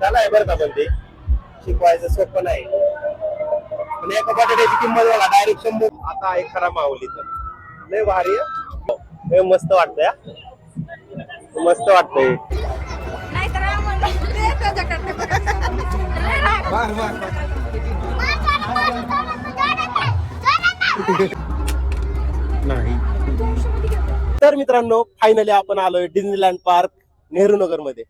त्याला आहे बरं का पण ते? शिकवायचं सोपं नाही. पण एका बटाट्याची किंमत बघा डायरेक्ट शंभर आता आहे खरा माऊली तर. लय भारी आहे. लय मस्त वाटतंय हा. मस्त वाटतंय. नाहीतर आम्हाला ते त्याच्याकडे नाही. तर मित्रांनो फायनली आपण आलोय डिझनीलँड पार्क नेहरू नगरमध्ये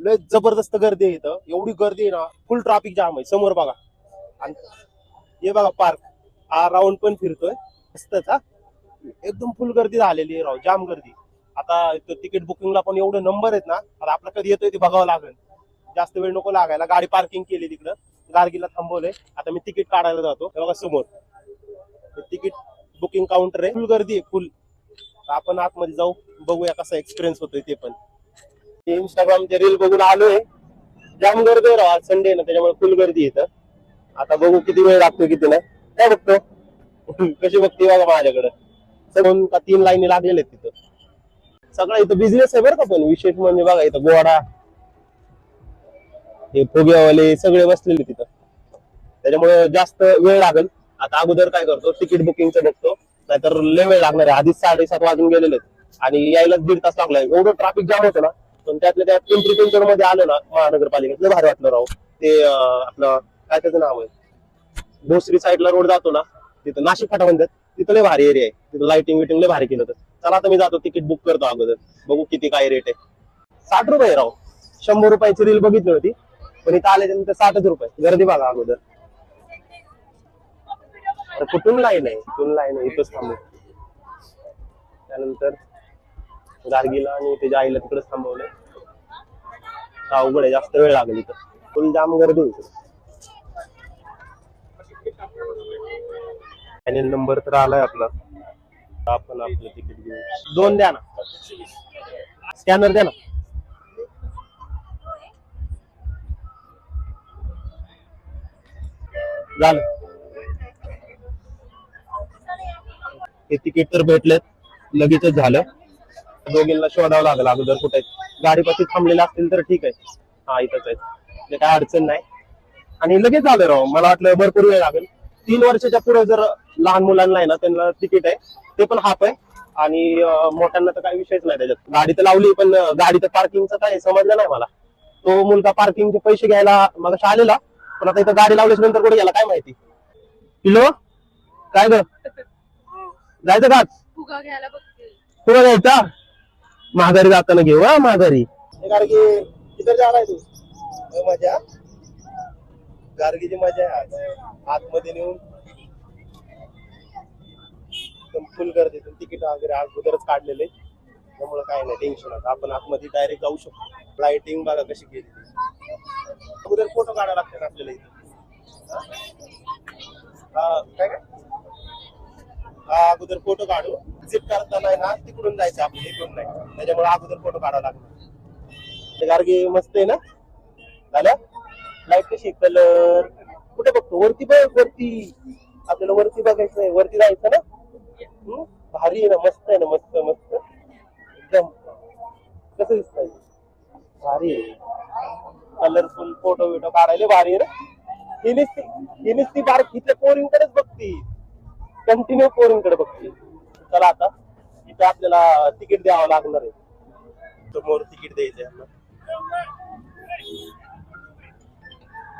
लय जबरदस्त गर्दी आहे इथं. एवढी गर्दी आहे ना फुल ट्रॅफिक जाम आहे समोर बघा. आणि हे बघा पार्क हा राऊंड पण फिरतोय. मस्तच हा. एकदम फुल गर्दी झालेली आहे राव जाम गर्दी. आता तिकीट बुकिंगला पण एवढे नंबर आहेत ना आता आपला कधी येतोय ते बघावं लागेल. जास्त वेळ नको लागायला. गाडी पार्किंग केली तिकडं. गार्गीला थांबवलंय. आता मी तिकीट काढायला जातो. बघा समोर. तिकीट बुकिंग काउंटर आहे. फुल गर्दी आहे फुल आपण आतमध्ये जाऊ. बघूया कसा एक्सपिरियन्स होतोय ते पण. इंस्टाग्रामचे रील बघून आलोय. जाम गर्दी आहे राव आज संडे ना त्याच्यामुळे फुल गर्दी आहे इथं. आता बघू किती वेळ लागतो किती नाही. काय बघतो? कशी बघते बघा माझ्याकडे. दोन का तीन लाईनी लागलेले आहेत तिथं. सगळं इथं बिझनेस आहे बरं का पण विशेष म्हणजे बघा इथं गोडा हे फुग्यावाले सगळे बसलेले तिथं. त्याच्यामुळे जास्त वेळ लागेल. आता अगोदर काय करतो तिकीट बुकिंगचं बघतो. नाहीतर लय वेळ लागणार आहे. आधीच साडेसात वाजून गेलेले आहेत. आणि यायला दीड तास लागलाय. एवढं ट्रॅफिक जाम होतं ना पण त्यातल्या त्यात पिंपरी चिंचवडमध्ये आलं ना महानगरपालिकेतलं भारी वाटलं राव. ते आपलं काय त्याचं नाव आहे? भोसरी साईडला रोड जातो ना तिथं नाशिक फाटा म्हणतात तिथं लय भारी एरिया आहे. तिथं लाइटिंग विटिंग लय भारी केलं होतं. चला आता मी जातो तिकीट बुक करतो अगोदर. बघू किती काय रेट आहे. साठ रुपये राव. शंभर रुपयाची रील बघितली होती पण इथं आल्याच्यानंतर साठच रुपये. गर्दी बघा अगोदर. अरे कुठून लाईन आहे? कुठून लाईन आहे इथंच थांबू. त्यानंतर गार्गीला आणि त्याच्या आईला तिकडेच का अवघड आहे जास्त वेळ लागली तर फुल जाम गर्दी होती फायनल नंबर तर आलाय आपला. आपण आपलं तिकीट घेऊ. दोन द्या ना. स्कॅनर द्या ना. झालं. हे तिकीट तर भेटलेत. लगेचच झालं. दोघींना शोधावं लागलं अगोदर कुठे गाडीपाशी थांबलेले असतील तर ठीक आहे. हा इथंच आहे. म्हणजे काय अडचण नाही. आणि लगेच झालं राव. मला वाटलं भरपूर वेळ लागेल. तीन वर्षाच्या पुढे जर लहान मुलांना आहे ना त्यांना तिकीट आहे ते पण हाफ आहे. आणि मोठ्यांना तर काही विषयच नाही त्याच्यात. गाडी तर लावली पण अं, गाडीचं पार्किंगचं काय समजलं नाही मला. तो मुलगा पार्किंगचे पैसे घ्यायला मग आलेला पण आता इथं गाडी लावल्याच्या नंतर कुठे गेला काय माहिती? किलो काय ग? जायचं का? फुगा घ्यायचा? माघारी जाताना घेऊ हा माघारी. गाडगी जाणार तू लय मजा गार्गीची मजा आहे आज. आतमध्ये नेऊन एकदम फुल करते तिकीट वगैरे अगोदरच काढलेले. त्यामुळे काय नाही टेन्शन आता आपण आतमध्ये डायरेक्ट जाऊ शकतो. लाइटिंग बघा कशी केली अगोदर फोटो काढायला लागतात आपल्याला इथे. हा, काय काय? हा, अगोदर फोटो काढू. एक्झिट करताना आहे ना तिकडून जायचं आपण इकडून नाही. त्याच्यामुळे अगोदर फोटो काढावा लागला ते गार्गी मस्त आहे ना? झालं? लाइट कशी कलर कुठे बघतो? वरती बघ वरती. आपल्याला वरती बघायचं आहे. वरती जायचं ना? भारी आहे ना? मस्त आहे ना? मस्त मस्त. एकदम. कसं दिसत भारी आहे. कलरफुल फोटो बिटो काढायला भारी आहे ना? ही नुसती ही नुसती बारकी इथल्या पोरींकडेच बघती. कंटिन्यू पोरिंगकडे बघते. चला आता. तिथे आपल्याला तिकीट द्यावं लागणार आहे. समोर तिकीट द्यायचं आहे यांना.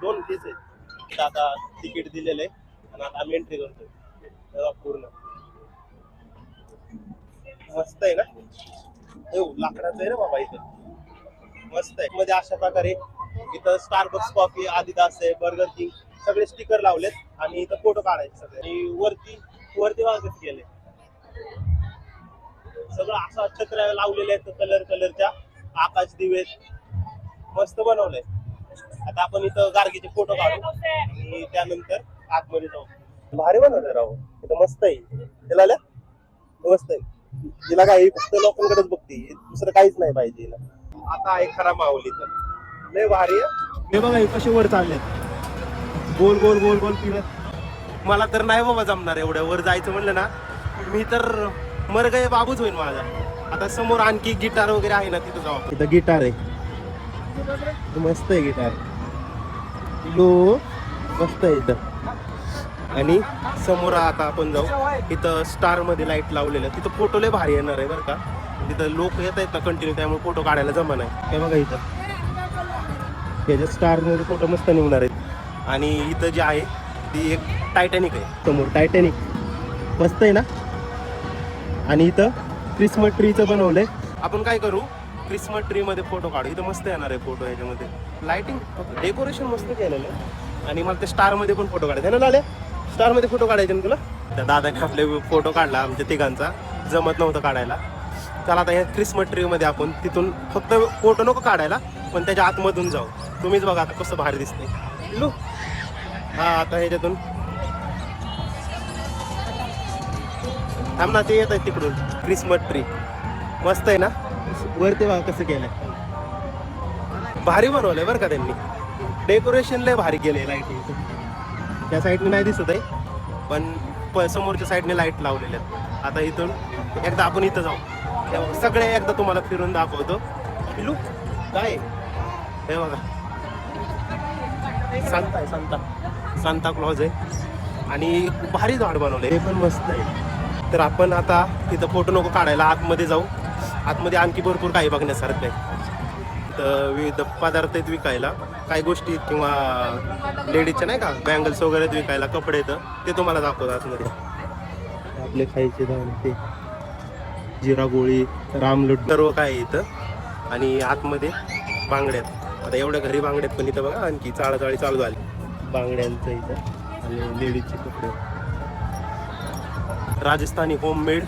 दोन तीस आहे आता तिकीट दिलेलं आहे. आणि आता आम्ही एंट्री करतोय. तेव्हा पूर्ण. मस्त आहे ना? येऊ लाकडाचं आहे ना बाबा इथं. मस्त आहे. मध्ये अशा प्रकारे इथं स्टारबक्स कॉफी आदिदास आहे बर्गर किंग सगळे स्टिकर लावलेत. आणि इथं फोटो काढायचे सगळे. आणि वरती वरती वागत गेले सगळं असं छत्र लावलेले आहेत कलर कलरच्या आकाश दिवेत मस्त बनवलंय. आता आपण इथं गार्गीचे फोटो काढू. आणि त्यानंतर आतमध्ये जाऊ. भारी बनवलंय राव. इथं मस्त आहे. त्याला? मस्त आहे. तिला काही फक्त लोकांकडेच बघते. दुसरं काहीच नाही पाहिजे हिला. आता आहे खरा माऊली तर लय भारी आहे. बघा हे कसे वर चालले गोल गोल गोल गोल फिरत मला तर नाही बाबा जमणार एवढ्या वर जायचं म्हणलं ना मी तर मरगय बाबूच होईल माझा. आता समोर आणखी गिटार वगैरे आहे ना तिथं जाऊ. तिथं गिटार आहे. मस्त आहे गिटार. लो मस्त आहे इथं. आणि समोर आता आपण जाऊ. इथं स्टारमध्ये लाइट लावलेलं. तिथं फोटो लय भारी येणार आहे बरं का. तिथं लोक येत आहेत ना कंटिन्यू त्यामुळे फोटो काढायला जमा नाही हे बघा इथं. त्याच्या स्टारमध्ये फोटो मस्त निघणार आहेत. आणि इथं जे आहे ती एक टायटॅनिक आहे. समोर टायटॅनिक मस्त आहे ना? आणि इथं क्रिसमस ट्रीचं बनवलंय. आपण काय करू? क्रिसमस ट्री मध्ये फोटो काढू. इथं मस्त येणार आहे फोटो याच्यामध्ये. लाइटिंग डेकोरेशन मस्त केलेलं आहे. आणि मला ते स्टारमध्ये पण फोटो काढायचे. ना लाले? स्टारमध्ये फोटो काढायचे ना तुला? त्या दादाने आपले फोटो काढला आमच्या तिघांचा. जमत नव्हतं काढायला. चला आता या क्रिसमस ट्री मध्ये आपण तिथून फक्त फोटो नको काढायला पण त्याच्या आतमधून जाऊ. तुम्हीच बघा आता कसं भारी दिसतंय. लू. हा आता ह्याच्यातून थांब ना ते येत आहे तिकडून. क्रिसमस ट्री मस्त आहे ना? वरती बघा कसं केलंय? भारी बनवलंय बरं का त्यांनी. डेकोरेशन लय भारी केलंय लाईटिंग त्या साईडने नाही दिसत आहे पण समोरच्या साईडने लाइट लावलेल्या आहेत. आता इथून एकदा आपण इथं जाऊ. सगळे एकदा तुम्हाला फिरून दाखवतो. पिलू काय? हे बघा. सांता आहे सांता सांता क्लॉज आहे. आणि भारी झाड बनवलंय. हे पण मस्त आहे. तर आपण आता तिथं फोटो नको काढायला आतमध्ये जाऊ. आतमध्ये आणखी भरपूर काही बघण्यासारखं आहे. तर विविध पदार्थ आहेत विकायला. काही गोष्टी किंवा लेडीजच्या नाही का बँगल्स वगैरे विकायला कपडे तर ते तुम्हाला दाखवतो आतमध्ये. आपले खायचे ते. जिरा गोळी रामलड्डू सर्व काय आहे इथं. आणि आतमध्ये बांगड्यात आता एवढ्या घरी बांगड्यात पण इथं बघा आणखी चाळाचाळी चालू झाली. बांगड्यांचं इथं. आणि लेडीजचे कपडे. राजस्थानी होममेड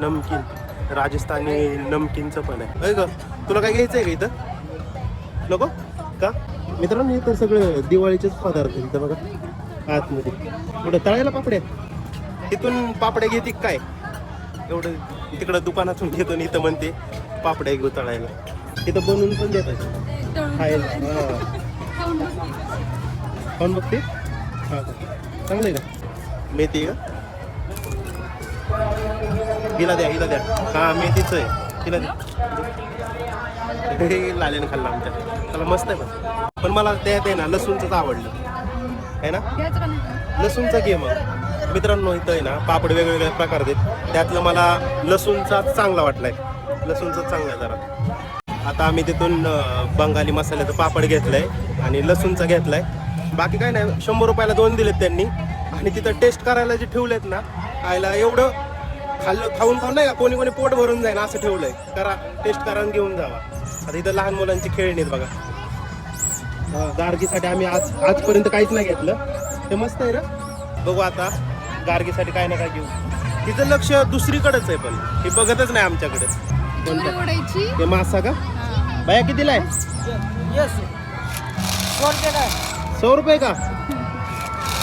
नमकीन. राजस्थानी नमकीनचं पण आहे. होय ग. तुला काय घ्यायचं आहे का इथं? नको? का? मित्रांनो इथं सगळं दिवाळीचेच पदार्थ आहेत इथं बघा. आतमध्ये. पुढे तळायला पापड्या तिथून पापड्या घेते काय? एवढं तिकडं दुकानातून घेतो आणि इथं म्हणते पापड्या घेऊ तळायला. तिथं बनवून पण देतात. खायला. हा. कोण बघते? हा. का? चांगलं आहे का? मेथी का? हिला द्या हिला द्या. हा मेथीच आहे. हिला द्या. हे लाल्याने खाल्लं आमच्या. त्याला मस्त आहे पण. पण मला त्यात आहे ना लसूणचंच आवडलं. आहे ना? लसूणचा घे मग मित्रांनो इथं आहे ना पापड वेगवेगळ्या प्रकार देत. त्यातलं मला लसूणचा चांगला वाटलाय. लसूणचा चांगला आहे जरा. आता आम्ही तिथून बंगाली मसाल्याचं पापड घेतलंय आणि लसूणचा घेतलाय. बाकी काय नाही शंभर रुपयाला दोन दिलेत त्यांनी. आणि तिथं टेस्ट करायला जे ठेवलेत ना खायला एवढं खाल्लं खाऊन खाऊन नाही का कोणी कोणी पोट भरून जाईल असं ठेवलंय. करा टेस्ट करा आणि घेऊन जावा. आता इथं लहान मुलांची खेळणी आहेत बघा. हा, गार्गीसाठी आम्ही आज आजपर्यंत काहीच नाही घेतलं. ते मस्त आहे ना? बघू आता गार्गीसाठी काय ना काय घेऊ. तिचं लक्ष दुसरीकडेच आहे पण. हे बघतच नाही आमच्याकडे. कोणत्या उडायची ते मासा का? बाया कितीला आहे. सौ रुपये का?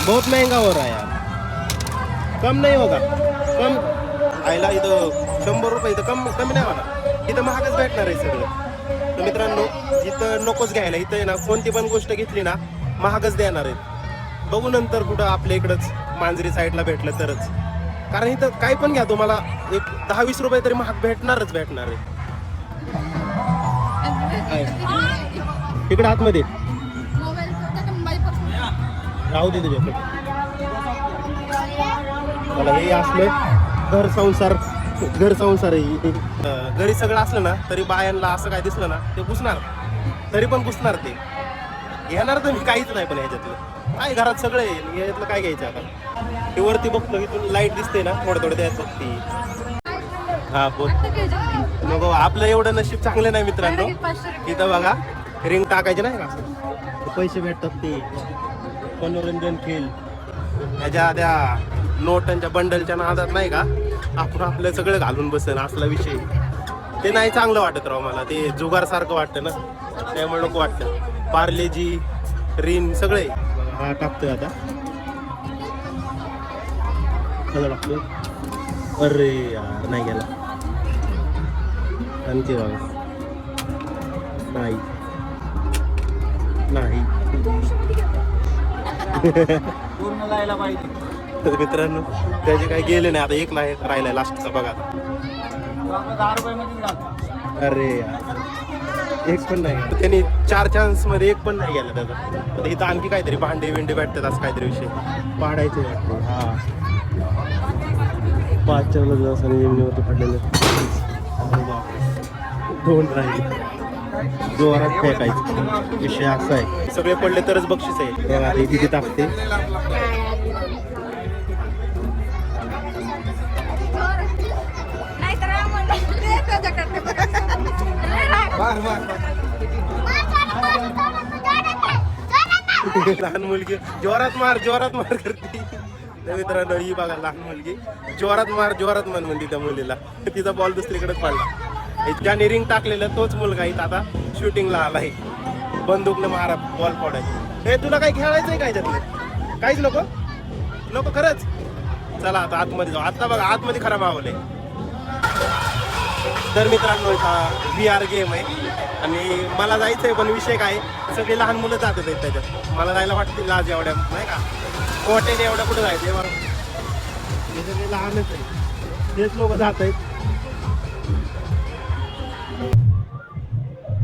बहुत महंगा हो रहा है यार. कम नहीं होगा. कम आईला इथं शंभर रुपये इथं कम कमी नाही होणार. इथं महागच भेटणार आहे सगळं. तर मित्रांनो इथं नकोच घ्यायला. इथं ना कोणती पण गोष्ट घेतली ना महागच देणार आहेत बघू नंतर कुठं आपल्या इकडंच मांजरी साईडला भेटलं तरच. कारण इथं काय पण घ्या तुम्हाला एक दहा वीस रुपये तरी महाग भेटणारच भेटणार आहे. इकडे आतमध्ये. राहू दे तुझ्याकडे. मला हे असलं. घर संसार घर संसार आहे घरी सगळं असलं ना तरी बायांना असं काय दिसलं ना ते पुसणार. तरी पण पुसणार ते. घेणार तर मी काहीच नाही पण ह्याच्यातलं काय घरात सगळं आहे ह्याच्यातलं काय घ्यायचं आता? ते वरती बघतो इथून लाइट दिसते ना थोडं थोडं द्यायचं ती हा बोल. मग आपलं एवढं नशीब चांगलं नाही मित्रांनो. इथं बघा रिंग टाकायचे नाही का? पैसे भेटतात ते. मनोरंजन खेळ. ह्याच्या त्या नोटांच्या बंडलच्या नादात नाही का? आपण आपलं सगळं घालून बसेन असला विषय. ते नाही चांगलं वाटत राव मला. ते जुगार सारखं वाटतं ना. त्यामुळे नको वाटतं. पार्लेजी रिन सगळे. हा टाकतोय आता. सगळं टाकतो अरे यार नाही गेला. आणखी बाबा नाही. नाही. पूर्ण लायला पाहिजे. तर मित्रांनो त्याचे काही गेले नाही आता एक नाही राहिलाय लास्टचा बघा अरे यार एक पण नाही. त्यांनी चार चान्समध्ये एक पण नाही गेला त्याचा. इथं आणखी काहीतरी भांडे बिंडे भेटतात असं काहीतरी विषय. पाडायचे वाटतं. हा. पाच चार असं जमिनीवरती पडलेले. दोन राहिले. जोरात फेकायचं. विषय असा आहे. सगळे पडले तरच बक्षीस आहे. इथे टाकते. लहान मुलगी. जोरात मार जोरात मार करते. त्या मित्रांनो ही बघा लहान मुलगी. जोरात मार जोरात मार म्हणते त्या मुलीला. तिचा बॉल दुसरीकडेच पडला. ज्याने रिंग टाकलेलं तोच मुलगा इथं आता शूटिंगला आला आलाय. बंदूकनं मारा बॉल फोडायची हे तुला काय खेळायचंय काय त्यातलं काहीच नको? नको खरंच. चला आता आतमध्ये जाऊ. आता बघा आतमध्ये खराब आवलंय. तर मित्रांनो हा व्ही आर गेम आहे. आणि मला जायचं आहे पण विषय काय सगळे लहान मुलं जात आहेत त्याच्यात. मला जायला वाटते लाज एवढ्या नाही का? मोठ्याने एवढ्या कुठं जायचं? आहे बरं हे सगळे लहानच आहे तेच लोक जात आहेत.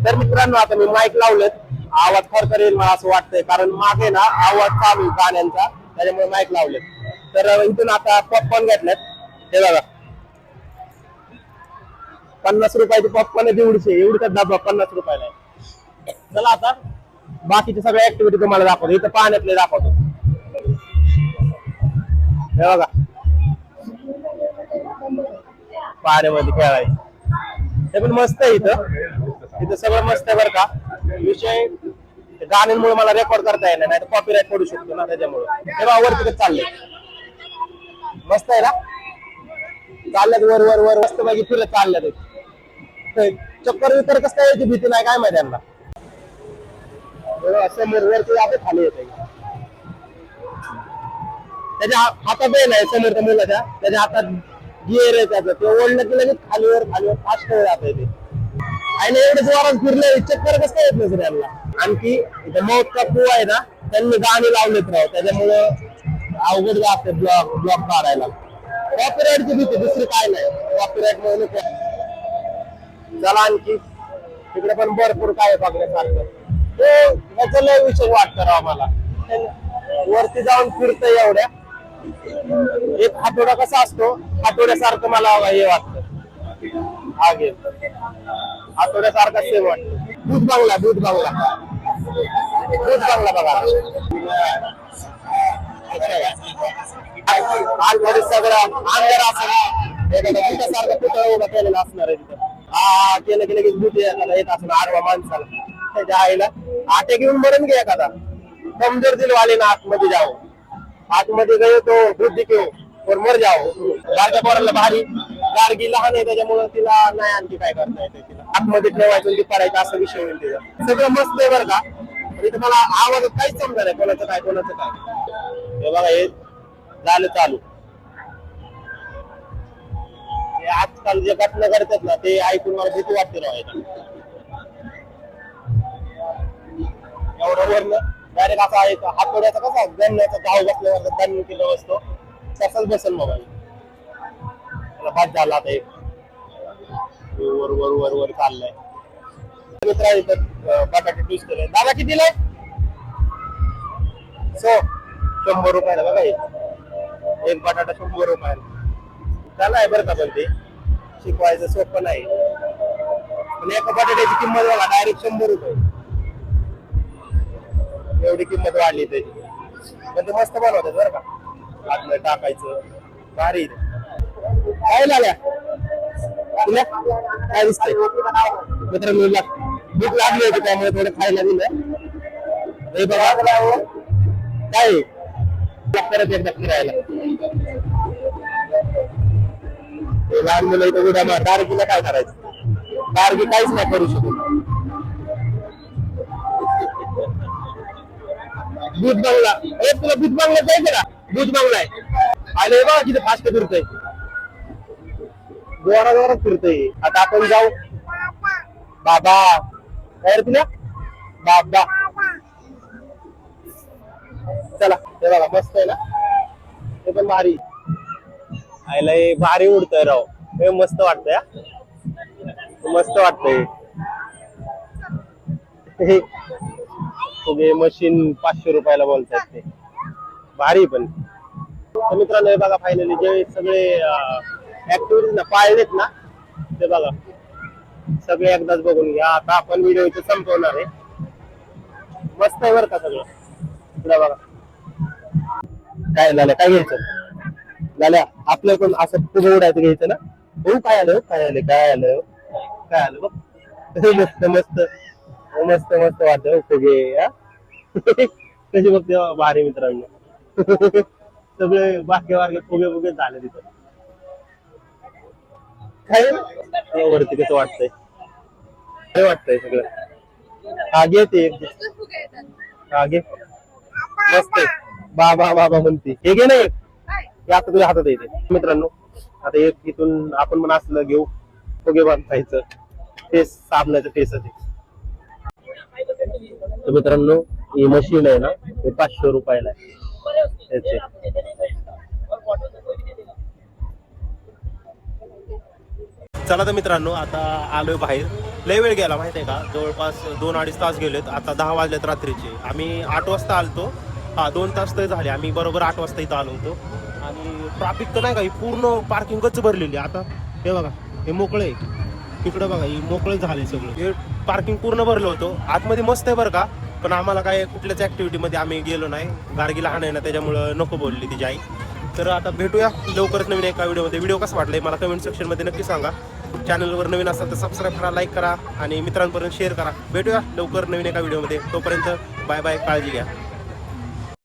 तर मित्रांनो आता मी माईक लावलेत आवाज खर करेल मला असं वाटतंय. कारण मागे ना आवाज चालू गाण्यांचा. त्याच्यामुळे माईक लावलेत. तर इथून आता पॉपकॉर्न घेतलेत. हे बघा. पन्नास रुपयाचे पॉपकॉर्न आहे दीडशे एवढीचा डबा पन्नास रुपयाला आहे चला आता बाकीच्या सगळ्या ऍक्टिव्हिटी तुम्हाला दाखवतो. इथं पाण्यातले दाखवतो. हे बघा. पाण्यामध्ये खेळाय ते पण मस्त आहे इथं. इथं सगळं मस्त आहे बरं का. विषय गाण्यांमुळे मला रेकॉर्ड करता येणार नाही. तर कॉपीराईट पडू शकतो ना त्याच्यामुळे. हे बघा वर तिकडे चाललंय. मस्त आहे ना? चालल्यात वर वर वर. मस्त पैकी फिरत चालल्यात. ते. चक्कर विकर कसं काय याची भीती नाही काय माहिती यांना. हे बघा, समोर वरती आपण खाली येते त्याच्या हातात बेल आहे समोरच्या मुलाच्या. त्याच्या हातात गिअर आहे त्याचं. ते ओढलं की लगेच खालीवर खालीवर फास्ट जात ते. आणि एवढं जोरात फिरले चक्कर कसं काय येत नाही यांना? आणखी इथं का कुवा आहे ना त्यांनी गाणी लावलेत राव. त्याच्यामुळं अवघड जाते ब्लॉक ब्लॉक काढायला. कॉपीराईटची भीती दुसरी काय नाही. कॉपीराईट मुळे चला आणखी तिकडे पण भरपूर काय बघण्यासारखं. ते विषय राव वरती जाऊन फिरतंय एवढ्या. एक हातोडा कसा असतो? हातोड्यासारखं मला हे गेम हातोड्यासारखा सेम वाटतो. दूध बांगला दूध बांगला. दूध बांगला बघा. आतमध्ये सगळं अंधार असं एखादा सारखं पुतळा उभा केलेला असणार आहे तिथं. हा केलं की लगेच दूध एखादा येत असं आडवा माणसाला. त्याच्या आईला आटे घेऊन मरण घे एखादा. कमजोर दिल वाले ना आतमध्ये जाओ आतमध्ये गए तो बुद्धी घेऊ और मर जाओ गाडच्या पोराला भारी. गाडगी लहान आहे त्याच्यामुळे तिला नाही आणखी काय करता येते तिला. आतमध्ये ठेवायचं ती करायचं असा विषय होईल तिचा. सगळं मस्त आहे बरं का. इथं मला आवाज काहीच समजा नाही कोणाचं काय कोणाचं काय. हे बघा हे झालं चालू. हे आजकाल जे घटना घडतात ना ते ऐकून मला भीती वाटते राहायला. एवढं वरनं डायरेक्ट असा एक हातोड्याचा कसा गणण्याचा गाव बसल्यावर गण केलं असतो. तसाच बसेल मोबाईल. त्याला बाद झाला आता एक. वर वर वर वर चाललाय. मित्र इथं बटाटे ट्विस्ट केले. दादा कितीला आहे? सो शंभर रुपयाला बघा एक बटाटा शंभर रुपयाला. त्याला आहे बरं का पण ते? शिकवायचं सोपं नाही. पण एका बटाट्याची किंमत बघा डायरेक्ट शंभर रुपये. एवढी किंमत वाढली त्याची पण ते मस्त बनवतात बरं का. आतमध्ये टाकायचं. भारी काय लागल्या तुला? काय दिसतंय? मित्रांनो ला- भूक लागली होती त्यामुळे थोडं खायला दिलं. हे बघा. काय? परत एकदा फिरायला. ते लहान मुलं इथं उड्या मार दारगीला काय करायचं? दारगी काहीच नाही करू शकत. दूध बंगला. अरे तुला दूध बंगला जायचं ना दूध बंगला आहे. आले बघा तिथे फास्ट फिरतय. जोरा जोरात फिरतय. आता आपण जाऊ. बाबा. काय रे तुला? बाबा. चला हे बघा मस्त आहे ना? हे पण भारी. आयला हे भारी उडतंय राव. हे मस्त वाटतंय हा. मस्त वाटतंय. हे. मशीन पाचशे रुपयाला बोलतात ते. भारी पण. तर मित्रांनो हे बघा फायनली जे सगळे ऍक्टिव्हिटीज ना पाळलेत ना ते बघा. सगळे एकदाच बघून घ्या. आता आपण व्हिडिओ इथे संपवणार आहे. मस्त आहे बरं का सगळं? इकडे बघा. काय झालं? काय घ्यायचं? झाल्या. आपलं पण असं तुझं उडायचं घ्यायचं ना भाऊ काय आलं? काय आलं? काय आलं? काय आलं? बघ. मस्त मस्त. मस्त मस्त वाटत. फुगे कशी बघ हो, भारी मित्रांनो. सगळे बारके बारके फुगे फुगे झाले तिथं. काय? वरती कसं वाटतंय? काय वाटतंय सगळं. आगे ते आगे. मस्त बाबा बाबा म्हणते. हे घे नाही हे आता तुझ्या हातात येते मित्रांनो आता एक इथून आपण पण असलं घेऊ. फुगे बांधायचं. फेस साबणाचं फेस आहे तर मित्रांनो ही मशीन आहे ना हे पाचशे रुपयाला आहे. त्याचे. चला तर मित्रांनो आता आलोय बाहेर. लय वेळ गेला माहिती आहे का? जवळपास दोन अडीच तास गेलेत. आता दहा वाजलेत रात्रीचे. आम्ही आठ वाजता आलतो. हा दोन तास तर झाले. आम्ही बरोबर आठ वाजता इथं आलो होतो. आणि ट्रॅफिक तर नाही का ही पूर्ण पार्किंगच भरलेली आहे. आता हे बघा हे मोकळे तिकडं बघा ही मोकळे झाले सगळं. हे पार्किंग पूर्ण भरलं होतं. आतमध्ये मस्त आहे बरं का पण आम्हाला काय कुठल्याच ऍक्टिव्हिटीमध्ये आम्ही गेलो नाही. गार्गी लहान आहे ना त्याच्यामुळं नको बोलली तिची आई तर आता भेटूया लवकरच नवीन एका व्हिडिओमध्ये. व्हिडिओ कसा वाटला मला कमेंट सेक्शनमध्ये नक्की सांगा. चॅनलवर नवीन असाल तर सबस्क्राईब करा लाईक करा आणि मित्रांपर्यंत शेअर करा. भेटूया लवकर नवीन एका व्हिडिओमध्ये. तोपर्यंत बाय बाय काळजी घ्या.